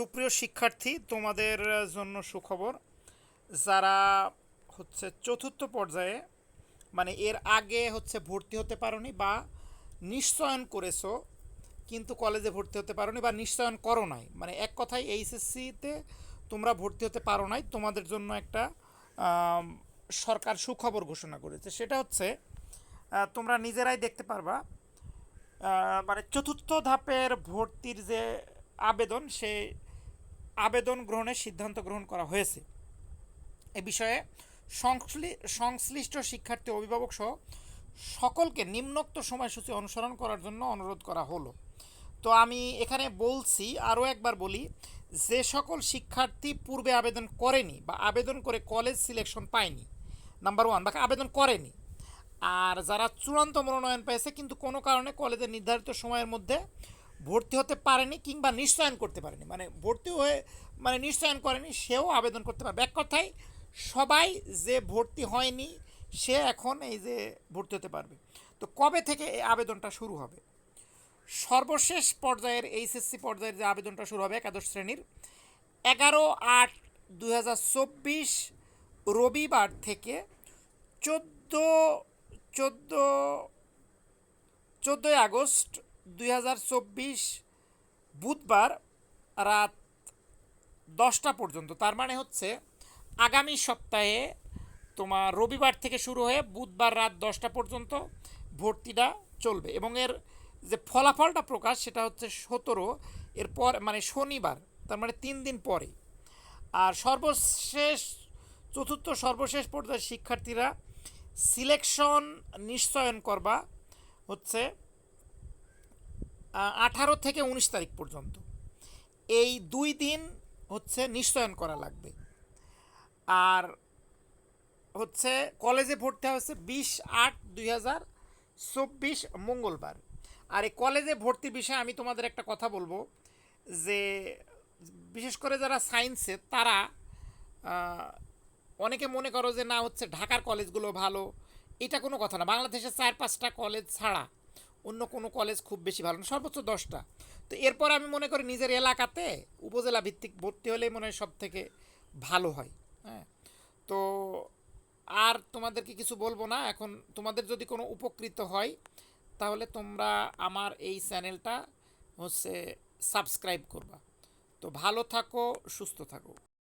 সুপ্রিয় শিক্ষার্থী, তোমাদের জন্য সুখবর, যারা হচ্ছে চতুর্থ পর্যায়ে মানে এর আগে হচ্ছে ভর্তি হতে পারোনি বা নিশ্চয়ন করেছ, কিন্তু কলেজে ভর্তি হতে পারোনি বা নিশ্চয়ন করো নাই মানে এক কথায় এইচএসসিতে তোমরা ভর্তি হতে পারো নাই, তোমাদের জন্য একটা সরকার সুখবর ঘোষণা করেছে। সেটা হচ্ছে তোমরা নিজেরাই দেখতে পারবা মানে চতুর্থ ধাপের ভর্তির যে আবেদন, সে আবেদন গ্রহণের সিদ্ধান্ত গ্রহণ করা হয়েছে। এ বিষয়ে সংশ্লি- সংশ্লিষ্ট শিক্ষার্থী, অভিভাবক সহ সকলকে নিম্নোক্ত সময়সূচি অনুসরণ করার জন্য অনুরোধ করা হলো। তো আমি এখানে বলছি, আরও একবার বলি, যে সকল শিক্ষার্থী পূর্বে আবেদন করেনি বা আবেদন করে কলেজ সিলেকশন পায়নি, নাম্বার ওয়ান, বা আবেদন করেনি, আর যারা চূড়ান্ত মনোনয়ন পেয়েছে, কিন্তু কোনো কারণে কলেজের নির্ধারিত সময়ের মধ্যে ভর্তি হতে পারেনি কিংবা নিশ্চয়ন করতে পারেনি। মানে ভর্তি হয়ে মানে নিশ্চয়ন করেনি, সেও আবেদন করতে পারবে এক কথায় সবাই যে ভর্তি হয়নি, সে এখন এই যে ভর্তি হতে পারবে। তো কবে থেকে এই আবেদনটা শুরু হবে? সর্বশেষ পর্যায়ের এইচএসসি পর্যায়ের যে আবেদনটা শুরু হবে একাদশ শ্রেণির, এগারো আট দুই রবিবার থেকে চোদ্দ চোদ্দ, চোদ্দোই আগস্ট দুই হাজার চব্বিশ বুধবার রাত দশটা পর্যন্ত। তার মানে হচ্ছে আগামী সপ্তাহে তোমার রবিবার থেকে শুরু হয়ে বুধবার রাত দশটা পর্যন্ত ভর্তিটা চলবে এবং এর যে ফলাফলটা প্রকাশ সেটা হচ্ছে সতেরো, এরপর মানে শনিবার, তার মানে তিন দিন পরে। আর সর্বশেষ, চতুর্থ সর্বশেষ পর্যায়ের শিক্ষার্থীরা সিলেকশন নিশ্চয়ন করবা হচ্ছে আঠারো থেকে উনিশ তারিখ পর্যন্ত। এই দুই দিন হচ্ছে নিশ্চয়ন করা লাগবে। আর হচ্ছে কলেজে ভর্তি হচ্ছে বিশ আট দুই হাজার চব্বিশ মঙ্গলবার। আর এই কলেজে ভর্তির বিষয়ে আমি তোমাদের একটা কথা বলব যে, বিশেষ করে যারা সায়েন্সে, তারা অনেকে মনে করো যে, না, হচ্ছে ঢাকার কলেজগুলো ভালো। এটা কোনো কথা না। বাংলাদেশের চার পাঁচটা কলেজ ছাড়া অন্য কোনো কলেজ খুব বেশি ভালো না, সর্বোচ্চ দশটা। তো এরপর আমি মনে করি নিজের এলাকাতে উপজেলা ভিত্তিক ভর্তি হলেই মনে হয় সব থেকে ভালো হয় হ্যাঁ। তো আর তোমাদেরকে কিছু বলব না, এখন তোমাদের যদি কোনো উপকৃত হয়, তাহলে তোমরা আমার এই চ্যানেলটা হচ্ছে সাবস্ক্রাইব করবা। তো ভালো থাকো, সুস্থ থাকো।